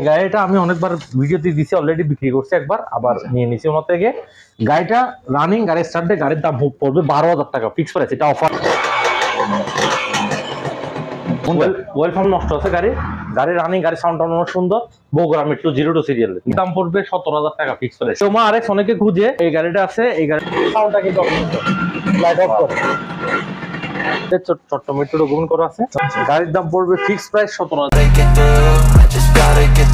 গাড়িটা আমি অনেকবার ভিডিওতে দিছি অলরেডি বিক্রি করছি একবার আবার নিয়ে নিছি ওনার থেকে। গাড়িটা রানিং গাড়ি স্টার্টে গাড়ির দাম পড়বে বারো হাজার টাকা ফিক্স প্রাইস এটা অফার ওয়েলফার্ম নষ্ট আছে গাড়ি। গাড়ি রানিং গাড়ি সাউন্ড অনেক সুন্দর। Bogura metro zero two serial দাম পড়বে সতেরো হাজার টাকা ফিক্স প্রাইস তোমার আরেক অনেকে খুঁজে এই গাড়িটা আছে এই গাড়ি সাউন্ডটা কিন্তু লাইট অফ করে। ছোট্ট মেট্রো ডকুমেন্ট করা আছে। গাড়ির দাম পড়বে ফিক্স প্রাইস সতেরো হাজার।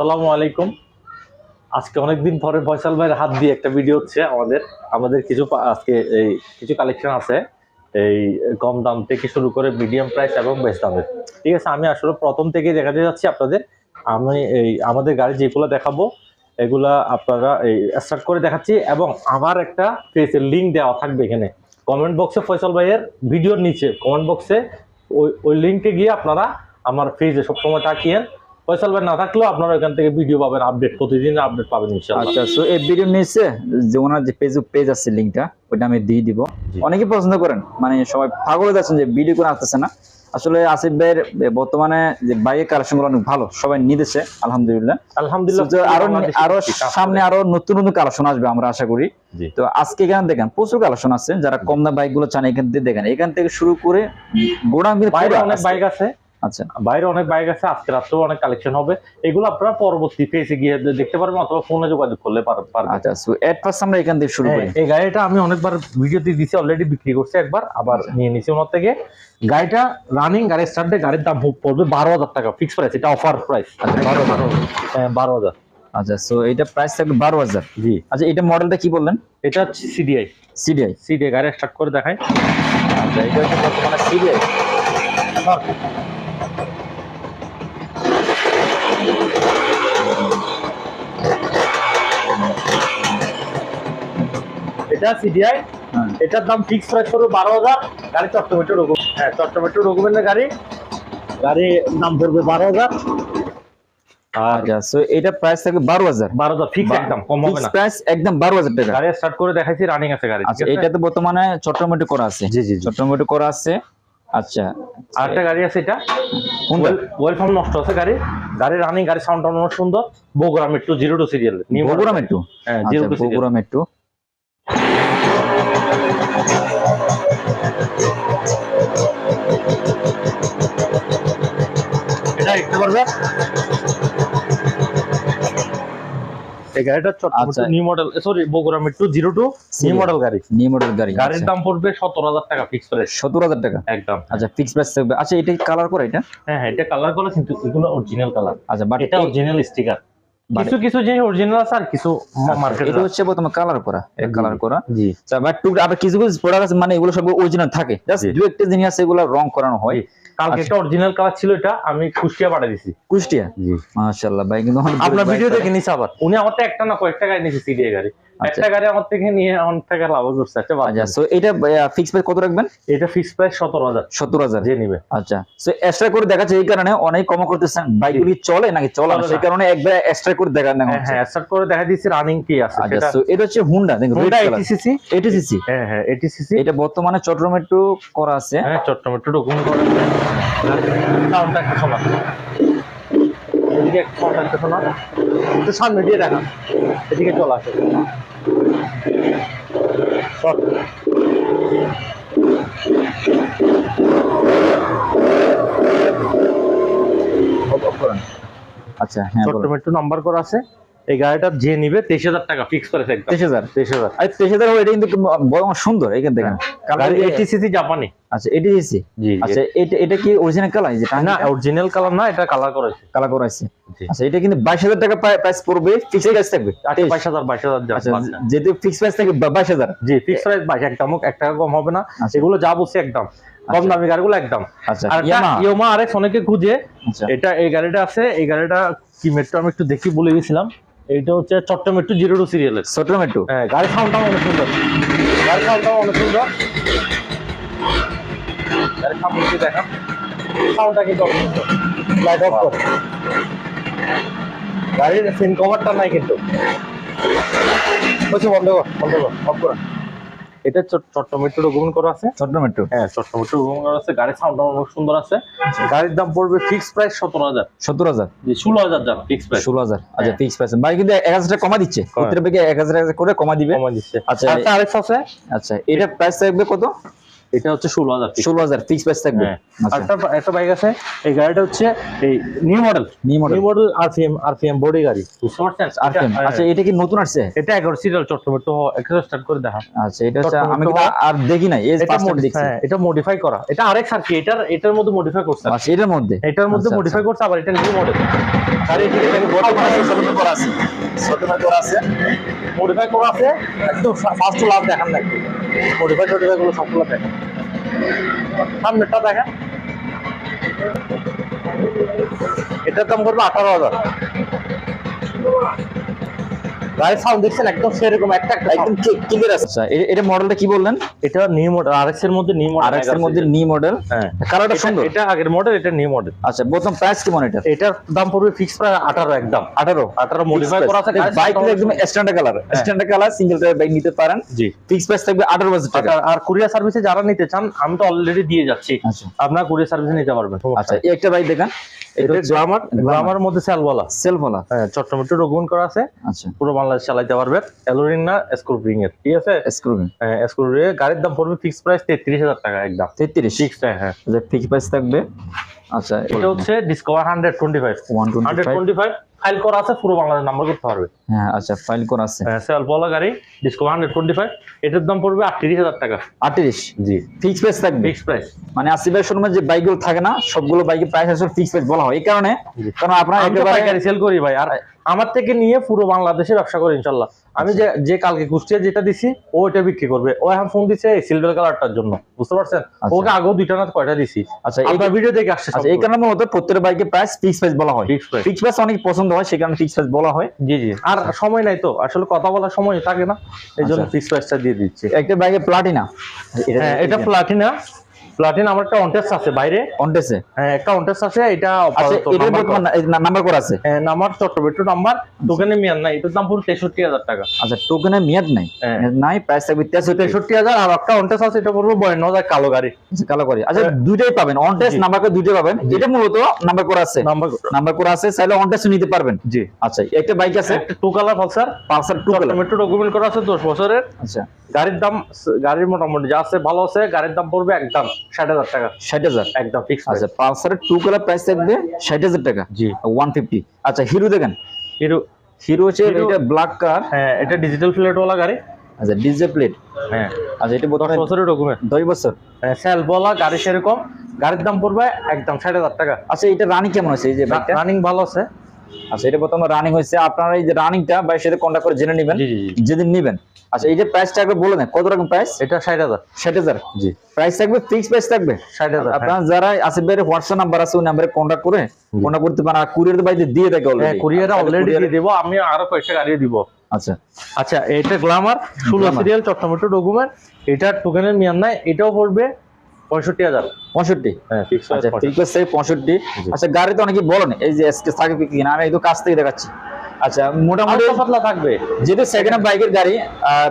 সালামু আলাইকুম। আজকে অনেকদিন পরে ফয়সাল ভাইয়ের হাত দিয়ে একটা ভিডিও হচ্ছে আমাদের। আমাদের কিছু আজকে এই কিছু কালেকশন আছে। এই কম দাম থেকে শুরু করে মিডিয়াম প্রাইস এবং বেশ দামের। ঠিক আছে, আমি আসলে প্রথম থেকে দেখাতে যাচ্ছি আপনাদের। আমি এই আমাদের গাড়ি যেগুলো দেখাবো, এগুলা আপনারা এই স্টার্ট করে দেখাচ্ছি এবং আমার একটা পেজের লিঙ্ক দেওয়া থাকবে এখানে। কমেন্ট বক্সে ফয়সাল ভাইয়ের ভিডিওর নিচে কমেন্ট বক্সে ওই ওই লিঙ্কে গিয়ে আপনারা আমার পেজে সবসময় তাকিয়েন। ফয়সাল ভাই না থাকলেও আপনারা থেকে ভিডিও পাবেন আপডেট প্রতিদিন আপডেট পাবেন ইনশাআল্লাহ। আচ্ছা সো এই ভিডিও নিচে যে ওনার যে পেজ পেজ আছে আমি দিয়ে দিব। অনেকে পছন্দ করেন মানে সবাই পাগল যাচ্ছেন যে ভিডিও করে আসতেছে না। আসলে আসিফ ভাইয়ের বর্তমানে যে বাইকের অনেক ভালো সবাই নিতেছে আলহামদুলিল্লাহ। আলহামদুলিল্লাহ আরও আরও সামনে আরও নতুন নতুন কালেকশন আসবে আমরা আশা করি। তো আজকে এখানে দেখেন প্রচুর কালেকশন আছে যারা কম দাম বাইকগুলো চান এখান থেকে দেখেন। এখান থেকে শুরু করে অনেক বাইক আছে। আচ্ছা। বাইরে অনেক বাইক আছে আজকে রাত্রেও অনেক কালেকশন হবে। এগুলো আপনারা পরবর্তী পেজে গিয়ে দেখতে পারবেন অথবা ফোনে যোগাযোগ করলে পার- পারবেন। আচ্ছা সো এট ফার্স্ট আমরা এখান থেকে শুরু করি। হ্যাঁ, এই গাড়িটা আমি অনেকবার ভিডিওতে দিছি অলরেডি বিক্রি করছি একবার আবার নিয়ে নিছি ওনার থেকে। গাড়িটা রানিং গাড়ি স্টার্টে গাড়ির দাম পড়বে বারো হাজার টাকা ফিক্স প্রাইস এটা অফার প্রাইস আচ্ছা, বারো হাজার। হ্যাঁ বারো হাজার। আচ্ছা সো এটা প্রাইস থাকবে বারো হাজার। জি। আচ্ছা এটা মডেলটা কি বললেন? এটা হচ্ছে সিডিআই সিডিআই সিডিআই গাড়ি স্টার্ট করে দেখাই। আচ্ছা এটা হচ্ছে বর্তমানে সিডিআই এটা সিডিআই হ্যাঁ। এটার দাম ফিক্স প্রাইস করবে বারো হাজার। গাড়ি চট্টমেট্রো ডকুমেন্ট হ্যাঁ গাড়ি। গাড়ি দাম পড়বে বারো হাজার। আচ্ছা সো এটা প্রাইস থাকবে ফিক্স একদম কম হবে না। প্রাইস একদম বারো হাজার টাকা। গাড়ি স্টার্ট করে দেখাইছি রানিং আছে গাড়ি আচ্ছা বর্তমানে চট্টমেটে করা আছে। জি জি করা আছে। আচ্ছা। আর একটা গাড়ি আছে এটা। নষ্ট আছে গাড়ি। গাড়ি রানিং গাড়ি সাউন্ড অনেক সুন্দর। Bogura metro zero two serial Bogura metro হ্যাঁ জিরো আচ্ছা টু বগুড়া মেট্রো এটা এই গাড়িটা আচ্ছা। New model sorry Bogura metro zero two new model গাড়ি। নিউ মডেল গাড়ি গাড়ির দাম পড়বে সতেরো হাজার টাকা ফিক্স প্রাইস সত্তর হাজার টাকা? একদম। আচ্ছা ফিক্স প্রাইস থাকবে। আচ্ছা এটা কালার করে এটা? হ্যাঁ হ্যাঁ এটা কালার করা কিন্তু এগুলো অরিজিনাল কালার আচ্ছা বাট এটা অরিজিনাল স্টিকার কিছু কিছু অরিজিনাল আছে আর কিছু মার্কেট এটা হচ্ছে বর্তমানে কালার করা কালার করা। জি। আচ্ছা বাট টুক আবার কিছু কিছু প্রোডাক্ট আছে মানে এগুলো সব অরিজিনাল থাকে। জাস্ট দু একটা জিনিস আছে এগুলো রং করানো হয়। কালকে আচ্ছা। একটা অরিজিনাল কালার ছিল এটা আমি কুষ্টিয়া পাঠিয়ে দিছি কুষ্টিয়া জি মাশাআল্লাহ ভাই কিন্তু আপনার ভিডিও দেখে নিছে আবার উনি আমার থেকে একটা না কয়েকটা গাড়ি নিয়েছে সিডিএ গাড়ি। একটা গাড়ি আমার থেকে নিয়ে আমার থেকে লাভ করছে একটা আচ্ছা সো এটা ফিক্স প্রাইস কত রাখবেন? এটা ফিক্স প্রাইস সতেরো হাজার। সত্তর হাজার। যে নিবে। আচ্ছা সো এক্সট্রা করে দেখাচ্ছে এই কারণে অনেক কম করতেছেন। বাইকগুলি চলে নাকি চলে না? সেই কারণে একবার এক্সট্রা করে দেখা দেখা হ্যাঁ হ্যাঁ করে দেখা দিচ্ছি রানিং কি আছে। আচ্ছা সেটা সো এটা হচ্ছে হুন্ডা দেখুন কালার 80cc এটিসিসি হ্যাঁ হ্যাঁ এটিসিসি এটা বর্তমানে চট্টগ্রামে একটু করা আছে। হ্যাঁ ডকুমেন্ট করে। একটু শোনা। এদিকে একটু শোনা। একটু সামনে দিয়ে দেখান এদিকে চলে আসে। আচ্ছা হ্যাঁ। চট্টমেট্রো নাম্বার করা আছে এই গাড়িটা যে নিবে তেইশ হাজার টাকা ফিক্স একদম তেইশ হাজার? তেইশ হাজার। আর তেইশ হাজার এটা কিন্তু বড় সুন্দর এখান গাড়ি এটিসিসি জাপানি আচ্ছা এটিসিসি জি আচ্ছা এটা এটা কি অরিজিনাল কালার যে না অরিজিনাল কালার না এটা কালার করেছে কালার করা আছে আচ্ছা এটা কিন্তু টাকা প্রাইস পড়বে ফিক্স প্রাইস থাকবে। আচ্ছা আচ্ছা যেহেতু ফিক্স প্রাইস থাকবে জি ফিক্স প্রাইস একদম টাকা কম হবে না। এগুলো যা বলছি একদম। কম। দামি গাড়িগুলো একদম। আচ্ছা আর ইয়োমা আরেক অনেকে খুঁজে এটা এই গাড়িটা আছে এই গাড়িটা কি মেট্রো আমি একটু দেখি বলে গেছিলাম। এইটা হচ্ছে চট্টগ্রাম মেট্রো জিরো টু সিরিয়ালের ছোট মেট্রো হ্যাঁ গাড়ি সাউন্ডটাও অনেক সুন্দর। গাড়ি সাউন্ডটাও অনেক সুন্দর। গাড়ি সাউন্ড একটু দেখাম সাউন্ডটা কিন্তু অনেক সুন্দর। লাইট অফ করে। গাড়ির সিন কভারটা নাই কিন্তু। বলছি বন্ধ কর বন্ধ কর অফ কর। এটা চট্ট মেট্রো ডকুমেন্ট করা আছে। চট্ট মেট্রো হ্যাঁ চট্ট মেট্রো ডকুমেন্ট করা আছে। গাড়ির সাউন্ড অনেক সুন্দর আছে। গাড়ির দাম পড়বে ফিক্স প্রাইস সতেরো হাজার। সত্তর হাজার? ষোলো হাজার যান ফিক্স প্রাইস ষোলো হাজার। আচ্ছা হ্যাঁ। ফিক্স প্রাইস ভাই কিন্তু এক হাজার টাকা কমা দিচ্ছে। প্রত্যেক ব্যাগে এক হাজার টাকা করে কমা দিবে। কমা দিচ্ছে। আচ্ছা, আচ্ছা আরেকটা আছে। আচ্ছা এটা প্রাইস থাকবে কত? এটা হচ্ছে ষোলো হাজার ষোলো হাজার ফিক্স প্রাইস থাকবে। হ্যাঁ। আচ্ছা। একটা একটা বাইক আছে এই গাড়িটা হচ্ছে এই new model new model new model RPM RPM body গাড়ি। আর এটা- আচ্ছা এটা কি নতুন আসছে? এটা এগারো সিরিয়াল চট্টগ্রাম তো একটা স্টার্ট করে দেখা। আচ্ছা এটা হচ্ছে আমি। আর দেখি নাই এই এটা দেখছি। হ্যাঁ এটা মডিফাই করা। এটা আরেক আর কি এটার এটার মধ্যে মডিফাই করছে। আচ্ছা এটার মধ্যে? এটার মধ্যে আচ্ছা, মডিফাই করছে আবার এটা নিউ মডেল গাড়ি করা আছে করা আছে। মডিফাই করা আছে। একদম ফার্স্ট লাভ দেখান না মডিফাই টডিফাই গুলো সবগুলো দেখেন সামনেরটা দেখেন। এটার দাম করবে আঠারো হাজার। গাড়ির সাউন্ড দেখছেন একদম সেরকম একটা একদম ক্লিয়ার আছে। আচ্ছা এটা মডেলটা কি বললেন? এটা নিউ মডেল আরএক্স এর মধ্যে নিউ মডেল আর এর মধ্যে নি মডেল হ্যাঁ। কালারটা সুন্দর? এটা আগের মডেল এটা নিউ মডেল আচ্ছা প্রথম প্রাইস কেমন এটা এটার দাম পড়বে ফিক্স প্রায় আঠারো একদম। আঠারো? আঠারো মডিফাই করা আছে। গাড়ির বাইক একদম standard colour standard colour single tyre bike নিতে পারেন। জি। ফিক্স প্রাইস থাকবে আঠারো হাজার টাকা। আর- কুরিয়ার সার্ভিসে যারা নিতে চান আমি তো অলরেডি দিয়ে যাচ্ছি। আচ্ছা। আপনার কুরিয়ার সার্ভিসে নিতে পারবেন। আচ্ছা এই একটা বাইক দেখান। এটা গ্লামার গ্লামার মধ্যে সেলওয়ালা হ্যাঁ চট্টমেট্রো ডকুমেন্ট করা আছে। আচ্ছা। পুরো বাংলাদেশ চালাইতে পারবেন এলোরিং না স্কোরপিং এর। ঠিক আছে? স্ক্রুবিং হ্যাঁ স্কোরপিং গাড়ির দাম পড়বে ফিক্স প্রাইস তেত্রিশ হাজার টাকা একদম। তেত্রিশ? ফিক্স হ্যাঁ ফিক্স প্রাইস থাকবে? আচ্ছা এটা হচ্ছে Discover hundred twenty five hundred twenty five file করা আছে পুরো বাংলাদেশ নাম্বার করতে পারবে। হ্যাঁ আচ্ছা ফাইল করা আছে। সেলফওয়ালা গাড়ি ডিসকভার হান্ড্রেড টোয়েন্টি ফাইভ এটার দাম পড়বে আটত্রিশ হাজার টাকা। আটত্রিশ? জি। ফিক্স প্রাইস থাকবে? ফিক্স প্রাইস মানে আশি বাইক শোরুমে যে বাইকগুলো থাকে না সবগুলো বাইকের প্রাইস আসলে ফিক্স প্রাইস বলা হয়। এই কারণে কারণ আপনার একেবারে পাইকারি সেল করি ভাই আর আমার থেকে নিয়ে পুরো বাংলাদেশে ব্যবসা করি ইনশাল্লাহ আমি যে যে কালকে কুষ্টিয়া যেটা দিছি ও এটা বিক্রি করবে। ও এখন ফোন দিছে সিলভার কালারটার জন্য। বুঝতে পারছেন? ওকে আগেও দুইটা না কয়টা দিছি। আচ্ছা এই ভিডিও দেখে আসছে আচ্ছা এই কারণে মূলত প্রত্যেকটা বাইকের প্রাইস ফিক্স প্রাইস বলা হয়। ফিক্স প্রাইস ফিক্স প্রাইস অনেক পছন্দ হয় সেই কারণে ফিক্স প্রাইস বলা হয়। জি জি। আর সময় নাই তো আসলে কথা বলার সময় থাকে না। এই জন্য আচ্ছা। ফিক্স প্রাইসটা দিয়ে দিচ্ছি। একটা বাইকের প্লাটিনা হ্যাঁ এটা প্লাটিনা প্লাটিনা আমার একটা অনটেস্ট আছে বাইরে। অনটেসে হ্যাঁ একটা অনটেস্ট আছে এটা আচ্ছা এটা বর্তমান নাম্বার করা আছে? হ্যাঁ নাম্বার চট্টবেট্টু নাম্বার দোকানে মিয়ান নাই এটার দাম পুরো তেষট্টি হাজার টাকা। আচ্ছা টোকেনের মেয়াদ নাই? হ্যাঁ। নাই প্রাইস থাকবে তেষট্টি। তেষট্টি হাজার আর একটা অনটেস্ট আছে এটা পড়ব বয়ান্ন হাজার কালো গাড়ি। আচ্ছা, কালো করে আচ্ছা হ্যাঁ। দুইটাই পাবেন অন টেস্ট নাম্বার করে দুইটাই পাবেন। এটা মূলত নাম্বার করা আছে। নাম্বার নাম্বার করা আছে চাইলে অন টেস্ট নিতে পারবেন। জি। আচ্ছা একটা বাইক আছে। একটা two colour Pulsar Pulsar two colour tomato document করা আছে দশ বছরের। আচ্ছা। গাড়ির দাম গাড়ির মোটামুটি যা আছে ভালো আছে গাড়ির দাম পড়বে একদম। ষাট হাজার টাকা। ষাট হাজার? একদম ফিক্স আচ্ছা পালসারের টু কালার প্রাইস থাকবে ষাট হাজার টাকা? জি। ওয়ান ফিফটি আচ্ছা হিরো দেখেন। হিরো হিরো হচ্ছে এটা ব্ল্যাক কার হ্যাঁ এটা ডিজিটাল গাড়ি। আচ্ছা প্লেট হ্যাঁ। আচ্ছা এটা দশ বর্তমানে বছরের ডকুমেন্ট দশ বছর। সেলফওয়ালা গাড়ি সেরকম। গাড়ির দাম পড়বে একদম ষাট হাজার টাকা। আচ্ছা এটা রানিং কেমন আছে এই যে রানিং ভালো আছে। আচ্ছা এটা বর্তমানে রানিং হয়েছে। আপনারা এই যে রানিংটা সাথে কন্ট্যাক্ট করে জেনে নেবেন। যেদিন নেবেন। আচ্ছা এই যে প্রাইসটা একবার বলে দেন কত রকম প্রাইস এটা ষাট হাজার। ষাট হাজার? জি। প্রাইস থাকবে ফিক্স প্রাইস থাকবে? ষাট হাজার হ্যাঁ। আপনারা যারা আসিফ ভাইয়ের হোয়াটসঅ্যাপ নাম্বার আছে ওই নাম্বারে কন্ট্যাক্ট করে কন্ট্যাক্ট করতে পারেন। আর কুরিয়ার বাইরে দিয়ে থাকে হ্যাঁ অলরেডি কুরিয়ারে অলরেডি দিয়ে দেবো। আমি আরও কয়েকটা গাড়ি দিব। আচ্ছা। আচ্ছা এটা গ্লামার ষোলো। সিরিয়াল চট্টমেটো ডকুমেন্ট এটা টোকেনের মিয়ান নাই এটাও পড়বে পঁয়ষট্টি হাজার। পঁয়ষট্টি? হ্যাঁ আচ্ছা ফিক্স প্রাইস পঁয়ষট্টি। আচ্ছা গাড়িতে অনেকে বলেন এই যে এসকে থাকে কিনা আমি একদম কাছ থেকে দেখাচ্ছি। আচ্ছা মোটামুটি মোটামুটি পাতলা থাকবে। যেহেতু সেকেন্ড হ্যান্ড বাইকের গাড়ি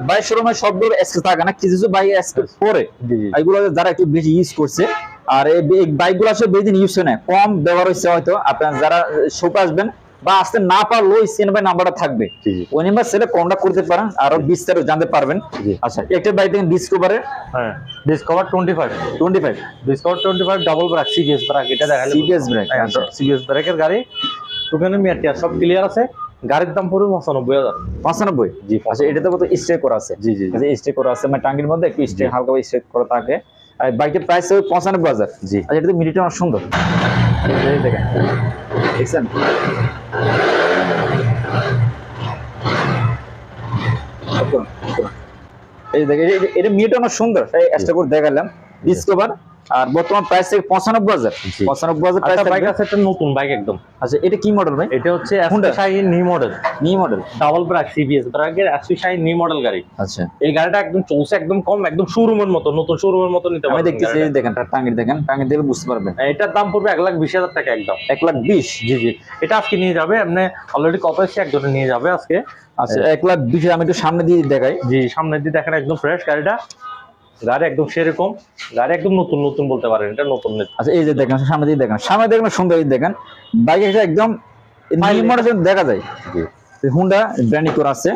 বাইক শোরুমে সবগুলো এসকে থাকে না কিছু কিছু বাইক এসকে পরে। জি জি। এগুলো যারা একটু বেশি ইউজ করছে আর এই বাইকগুলো আসলে বেশি দিন ইউজ হয় না কম ব্যবহার হচ্ছে হয়তো। আপনার যারা শোকে আসবেন বা আসতে না পারলেও সিএন বাই নাম্বারটা থাকবে। ওই নাম্বার সেটা কন্ট্যাক্ট করতে পারেন আরও বিস্তারিত জানতে পারবেন। আচ্ছা একটা বাইক দেখেন ডিসকভারের হ্যাঁ Discover twenty five twenty five Discover twenty five double brake CBS brake এটা দেখালে সিবিএস ব্রেক সিবিএস ব্রেকের গাড়ি টোকেনের মিয়ারটি সব ক্লিয়ার আছে। গাড়ির দাম পড়বে পঁচানব্বই হাজার। পঁচানব্বই? জি আচ্ছা এটাতে কত স্টে করা আছে? জি জি জি। স্টে করা আছে মানে টাঙ্গির মধ্যে একটু স্টে হালকা স্টে করা থাকে। আর বাইকের প্রাইস হবে পঁচানব্বই হাজার। জি। আচ্ছা এটা তো মিনিটে অনেক সুন্দর। এই দেখেন। দেখছেন এই এই- এটা মিটানো অনেক সুন্দর। তাই করে দেখালাম। ডিসকভার আর বর্তমান প্রাইস থেকে পঁচানব্বই হাজার। পঁচানব্বই হাজার প্রাইস একটা বাইক আছে একটা নতুন বাইক একদম। আচ্ছা এটা কি মডেল ভাই? এটা হচ্ছে Honda? Shine new model new model double brake CBS ব্রাকের SP Shine new model গাড়ি। আচ্ছা। এই গাড়িটা একদম চলছে একদম কম একদম শোরুমের মতো নতুন শোরুমের মতো নিতে আমি পারবেন দেখতেছি দেখেন টাঙ্গি দেখেন টাঙ্গি দেখলে বুঝতে পারবেন। এটার দাম পড়বে এক লাখ বিশ হাজার টাকা একদম। এক লাখ বিশ? জি জি। এটা আজকে নিয়ে যাবে আপনি অলরেডি কত এসে একজনে নিয়ে যাবে আজকে। আচ্ছা এক লাখ বিশ আমি একটু সামনে দিয়ে দেখাই। জি সামনে দিয়ে দেখেন একদম ফ্রেশ গাড়িটা। গাড়ি একদম সেরকম গাড়ি একদম নতুন নতুন বলতে পারেন এটা নতুন। আচ্ছা এই যে দেখেন সামনে দিয়ে দেখেন সামনে দেখেন সুন্দর দেখেন বাইক একদম দেখা যায়। জি। হুন্ডা ব্র্যান্ডিং করা আছে।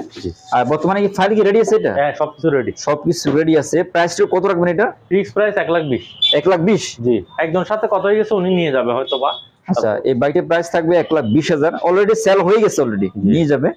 আর বর্তমানে কি ফাইল কি রেডি আছে এটা? হ্যাঁ সবকিছু রেডি সবকিছু রেডি আছে। প্রাইসটা কত রাখবেন এটা? ফিক্স প্রাইস এক লাখ বিশ। এক লাখ বিশ? জি। একজন সাথে কত হয়ে গেছে উনি নিয়ে যাবে হয়তো বা আচ্ছা এই বাইকের প্রাইস থাকবে এক লাখ বিশ হাজার। অলরেডি সেল হয়ে গেছে অলরেডি নিয়ে যাবে।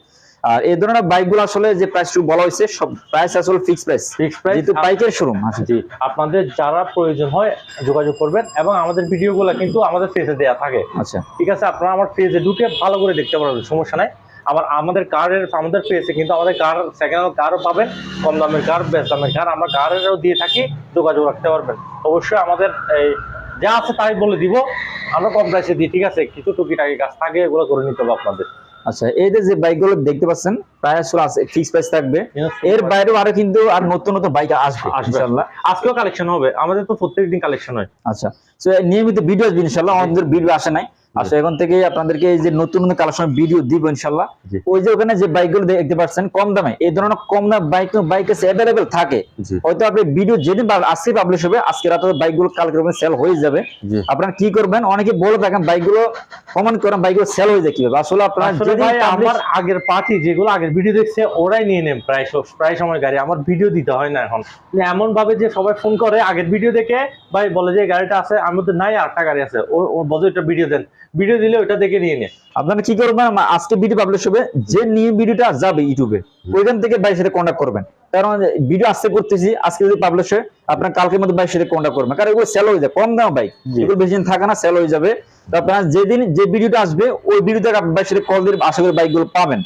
আর এই ধরনের বাইকগুলো আসলে যে প্রাইসটু বলা হয়েছে সব প্রাইস আসলে ফিক্স প্রাইস ফিক্স প্রাইস যেহেতু বাইকের শোরুম আচ্ছা। জি আপনাদের যারা প্রয়োজন হয় যোগাযোগ করবেন এবং আমাদের ভিডিওগুলো কিন্তু আমাদের পেজে দেওয়া থাকে। আচ্ছা। ঠিক আছে আপনারা আমার পেজে ঢুকে ভালো করে দেখতে পারবেন সমস্যা নাই। আবার আমাদের কারের আমাদের পেজে কিন্তু আমাদের কার সেকেন্ড হ্যান্ড কারও পাবেন কম দামের কার বেশ দামের কার আমরা কারেরও দিয়ে থাকি যোগাযোগ রাখতে পারবেন। অবশ্যই আমাদের এই যা আছে তাই বলে দিব আমরা কম প্রাইসে দিই ঠিক আছে? কিছু টুকিটাকি কাজ থাকে এগুলো করে নিতে হবে আপনাদের। আচ্ছা এই যে বাইকগুলো দেখতে পাচ্ছেন প্রায় আসলে আছে ফিক্স প্রাইস থাকবে। এর বাইরেও আরও কিন্তু আর নতুন নতুন বাইক আসবে আসবে। ইনশাআল্লাহ। আজকেও কালেকশন হবে আমাদের তো প্রত্যেকদিন কালেকশন হয়। আচ্ছা তো নিয়মিত ভিডিও আসবে ইনশাআল্লাহ আমাদের ভিডিও আসে নাই। আচ্ছা এখন থেকে আপনাদেরকে এই যে নতুন নতুন কালেকশন ভিডিও দিব ইনশাআল্লাহ। ওই যে ওখানে যে বাইকগুলো দেখতে পাচ্ছেন কম দামে। এই ধরনের কম দাম বাইক বাইক আছে অ্যাভেলেবেল থাকে। হয়তো আপনি ভিডিও যেদিন আজকে পাবলিশ হবে আজকে রাতে বাইকগুলো কালকে সেল হয়ে যাবে। আপনারা কি করবেন? অনেকে বলে থাকেন বাইকগুলো কমেন্ট করেন বাইকগুলো সেল হয়ে যায় কীভাবে? আসলে আপনারা আমার আগের পার্টি যেগুলো আগের ভিডিও দেখছে ওরাই নিয়ে নেন প্রায় প্রায় সময় গাড়ি। আমার ভিডিও দিতে হয় না এখন। এমন ভাবে যে সবাই ফোন করে আগের ভিডিও দেখে ভাই বলে যে গাড়িটা আছে আমি তো নাই আটটা গাড়ি আছে। ও এটা ভিডিও দেন। ভিডিও দিলে ওইটা দেখে নিয়ে নে। আপনারা কি করবেন? আজকে ভিডিও পাবলিশ হবে। যে নিয়ে ভিডিওটা যাবে ইউটিউবে ওইখান থেকে ভাইয়ের সাথে কন্ট্যাক্ট করবেন। কারণ ভিডিও আজকে করতেছি আজকে যদি পাবলিশ হয় আপনার কালকের মধ্যে ভাইয়ের সাথে কন্ট্যাক্ট করবেন। কারণ এগুলো সেল হয়ে যায় কম দাম জি। এগুলো বেশি দিন থাকে না সেল হয়ে যাবে। তো আপনারা যেদিন যে ভিডিওটা আসবে ওই ভিডিওতে আপনার ভাইয়ের সাথে কল দিয়ে আশা করি বাইকগুলো পাবেন।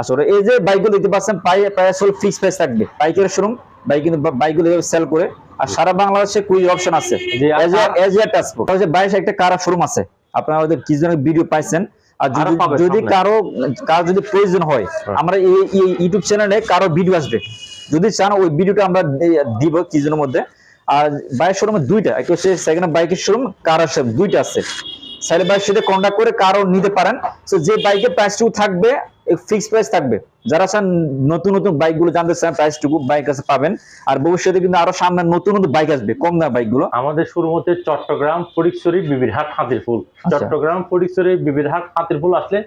আসলে এই যে বাইকগুলো দেখতে পাচ্ছেন প্রায় প্রায় আসলে ফিক্স প্রাইস থাকবে। বাইকের শোরুম বাইক কিন্তু বাইকগুলো সেল করে। আর সারা বাংলাদেশে কুইজ অপশন আছে। জি, আর- এজিয়া ট্রান্সপোর্ট বাইশ একটা কারা শোরুম আছে। আপনারা আমাদের কি জন্য ভিডিও পাইছেন। আর যদি যদি কারও কারও যদি প্রয়োজন হয় হ্যাঁ। আমরা এই ইউটিউব চ্যানেলে কারও ভিডিও আসবে। যদি চান ওই ভিডিওটা আমরা দিব কি জনের মধ্যে। আর বাইক শোরুমে দুইটা একটা হচ্ছে সেকেন্ড বাইকের শোরুম কার শোরুম দুইটা আছে। সাইলে বাইকের সাথে কন্ট্যাক্ট করে কারও নিতে পারেন। তো যে বাইকের প্রাইসটুকু থাকবে ফিক্স প্রাইস থাকবে। যারা চান নতুন নতুন বাইকগুলো জানতে চান প্রাইসটুকু বাইক কাছে পাবেন। আর ভবিষ্যতে কিন্তু আরও সামনে নতুন নতুন বাইক আসবে কম দাম বাইকগুলো আমাদের শুরু হতে চট্টগ্রাম ফটিকছড়ি বিবিরহাট হাতিরপুল। আচ্ছা। চট্টগ্রাম ফটিকছড়ি বিবিরহাট হাতিরপুল আসলে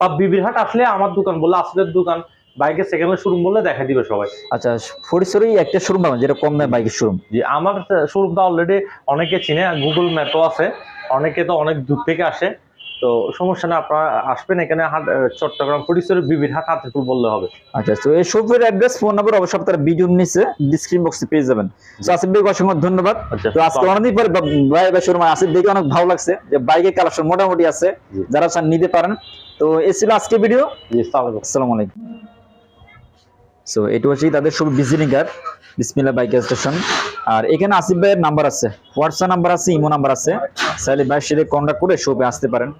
বা বিবিরহাট আসলে আমার দোকান বললে আসলে দোকান। বাইকের সেকেন্ড শোরুম বললে দেখা দিবে সবাই। আচ্ছা একটা শোরুম পাবেন যেটা কম দামে বাইকের শোরুম জি আমার শোরুমটা অলরেডি অনেকে চিনে গুগল ম্যাপও আছে। অনেকে তো অনেক দূর থেকে আসে। তো সমস্যা না আপনারা আসবেন এখানে চট্টগ্রাম বিবির হাট হাতিরপুল বললে হবে। আচ্ছা তো এই শপের অ্যাড্রেস ফোন নাম্বার অবশ্যই আপনারা ভিডিও নিচে ডিসক্রিপশন বক্সে পেয়ে যাবেন। তো আসিফ ভাই অসংখ্য ধন্যবাদ। আচ্ছা, তো আজকে অনেকদিন পরে ভাই ভাই শোরুম আসিফ দেখে অনেক ভালো লাগছে যে বাইকের কালেকশন মোটামুটি আছে যারা চান নিতে পারেন। তো এ ছিল আজকে ভিডিও জি আসসালামু আলাইকুম। সো এটা হচ্ছে তাদের সব visiting card Bismillah bike station আর এখানে আসিফ ভাইয়ের নাম্বার আছে। হোয়াটসঅ্যাপ নাম্বার আছে, ইমো নাম্বার আছে। সাইলি ভাইয়ের সাথে কন্ট্যাক্ট করে শপে আসতে পারেন।